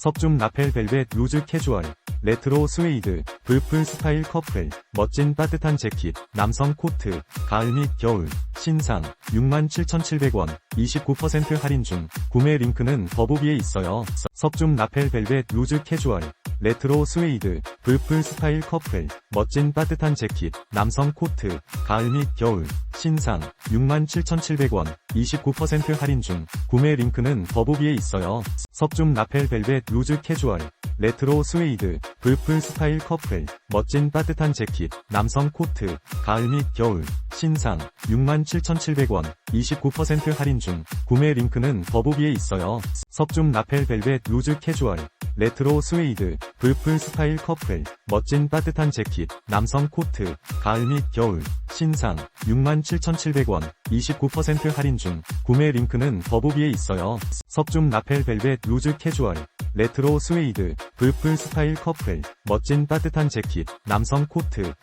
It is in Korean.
석중 라펠 벨벳 루즈 캐주얼, 레트로 스웨이드, 불풀 스타일 커플, 멋진 따뜻한 재킷, 남성 코트, 가을 및 겨울, 신상, 67,700원, 29% 할인 중, 구매 링크는 더보기에 있어요. 석중 라펠 벨벳 루즈 캐주얼, 레트로 스웨이드, 불풀 스타일 커플, 멋진 따뜻한 재킷, 남성 코트, 가을 및 겨울, 신상, 67,700원, 29% 할인 중, 구매 링크는 더보기에 있어요. 석중 라펠 벨벳 루즈 캐주얼, 레트로 스웨이드, 불풀 스타일 커플, 멋진 따뜻한 재킷, 남성 코트, 가을 및 겨울, 신상, 67,700원, 29% 할인 중, 구매 링크는 더보기에 있어요. 석중 라펠 벨벳 루즈 캐주얼, 레트로 스웨이드, 불풀 스타일 커플, 멋진 따뜻한 재킷, 남성 코트, 가을 및 겨울, 신상, 67,700원, 29% 할인 중, 구매 링크는 더보기에 있어요. 석중 라펠 벨벳 루즈 캐주얼, 레트로 스웨이드, 불풀 스타일 커플, 멋진 따뜻한 재킷, 남성 코트,